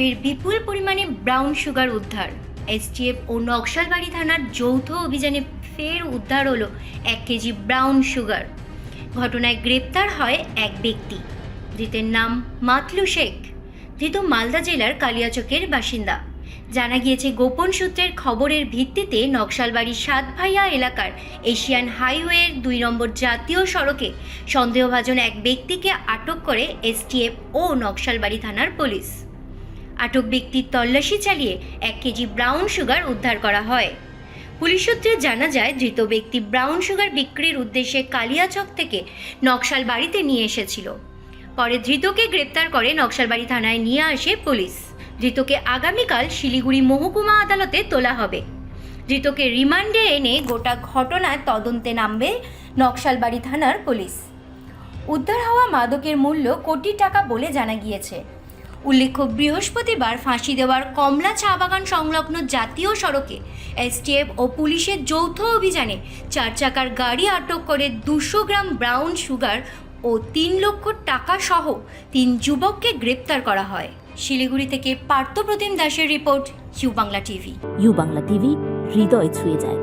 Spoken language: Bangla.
ফের বিপুল পরিমাণে ব্রাউন সুগার উদ্ধার। এসটিএফ ও নকশালবাড়ি থানার যৌথ অভিযানে ফের উদ্ধার হলো এক কেজি ব্রাউন সুগার ঘটনায় গ্রেপ্তার হয় এক ব্যক্তি। ধৃতের নাম মাতলু শেখ। ধৃত মালদা জেলার কালিয়াচকের বাসিন্দা। জানা গিয়েছে গোপন সূত্রের খবরের ভিত্তিতে নকশালবাড়ির সাতভাইয়া এলাকার এশিয়ান হাইওয়ের দুই নম্বর জাতীয় সড়কে সন্দেহভাজন এক ব্যক্তিকে আটক করে এসটিএফ ও নকশালবাড়ি থানার পুলিশ। আটক ব্যক্তির তল্লাশি চালিয়ে এক কেজি ব্রাউন সুগার উদ্ধার করা হয়। পুলিশ সূত্রে জানা যায়, ধৃত ব্যক্তি ব্রাউন সুগার বিক্রির উদ্দেশ্যে কালিয়াচক থেকে নকশাল বাড়িতে নিয়ে এসেছিল। পরে ধৃতকে গ্রেপ্তার করে নকশালবাড়ি থানায় নিয়ে আসে পুলিশ। ধৃতকে আগামীকাল শিলিগুড়ি মহকুমা আদালতে তোলা হবে। ধৃতকে রিমান্ডে এনে গোটা ঘটনার তদন্তে নামবে নকশালবাড়ি থানার পুলিশ। উদ্ধার হওয়া মাদকের মূল্য কোটি টাকা বলে জানা গিয়েছে। উল্লেখ্য, বৃহস্পতিবার ফাঁসি দেওয়ার কমলা চা বাগান সংলগ্ন জাতীয় সড়কে এসটিএফ ও পুলিশের যৌথ অভিযানে চার চাকার গাড়ি আটক করে দুশো গ্রাম ব্রাউন সুগার ও তিন লক্ষ টাকা সহ তিন যুবককে গ্রেপ্তার করা হয়। শিলিগুড়ি থেকে পার্থপ্রতিম দাসের report, U Bangla TV. U Bangla TV, হৃদয় ছুঁয়ে যায়।